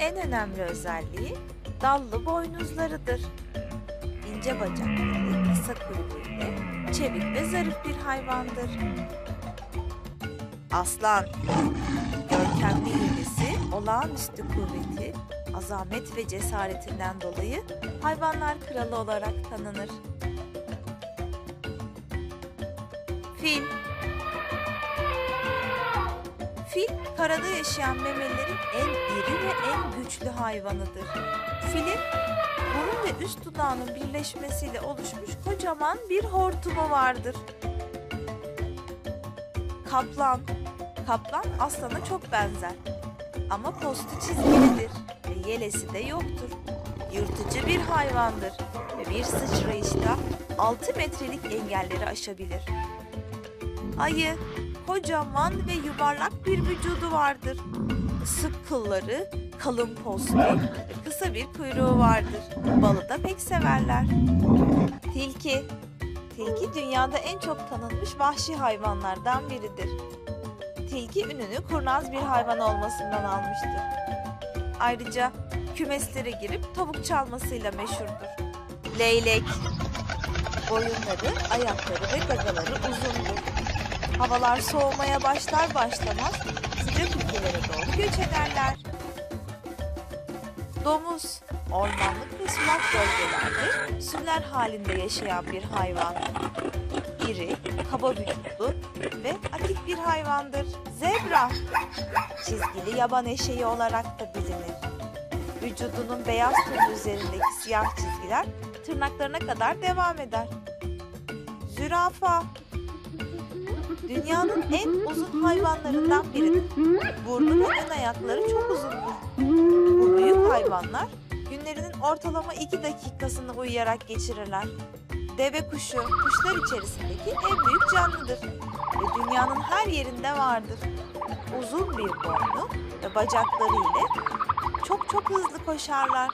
en önemli özelliği dallı boynuzlarıdır. İnce bacakları, kısa kuyruğu ile çevik ve zarif bir hayvandır. Aslan, görkemli ilgisi, olağanüstü kuvveti, azamet ve cesaretinden dolayı hayvanlar kralı olarak tanınır. Fil Fil, karada yaşayan memelilerin en iri ve en güçlü hayvanıdır. Filin burun ve üst dudağının birleşmesiyle oluşmuş kocaman bir hortumu vardır. Kaplan Kaplan aslana çok benzer. Ama postu çizgilidir ve yelesi de yoktur. Yırtıcı bir hayvandır ve bir sıçrayışta 6 metrelik engelleri aşabilir. Ayı kocaman ve yuvarlak bir vücudu vardır. Sık kılları, kalın postu kısa bir kuyruğu vardır. Balı da pek severler. Tilki Tilki dünyada en çok tanınmış vahşi hayvanlardan biridir. Tilki ününü kurnaz bir hayvan olmasından almıştır. Ayrıca kümeslere girip tavuk çalmasıyla meşhurdur. Leylek Boyunları, ayakları ve gagaları uzundur. Havalar soğumaya başlar başlamaz sıcak ülkelere doğru göç ederler. Domuz, ormanlık ve sulak bölgelerde sürüler halinde yaşayan bir hayvan. İri, kaba vücutlu ve atik bir hayvandır. Zebra, çizgili yaban eşeği olarak da bilinir. Vücudunun beyaz tonu üzerindeki siyah çizgiler tırnaklarına kadar devam eder. Zürafa, dünyanın en uzun hayvanlarından biridir. Burnu ve ön ayakları çok uzundur. Bu büyük hayvanlar günlerinin ortalama 2 dakikasını uyuyarak geçirirler. Deve kuşu kuşlar içerisindeki en büyük canlıdır ve dünyanın her yerinde vardır. Uzun bir boynu ve bacakları ile çok çok hızlı koşarlar.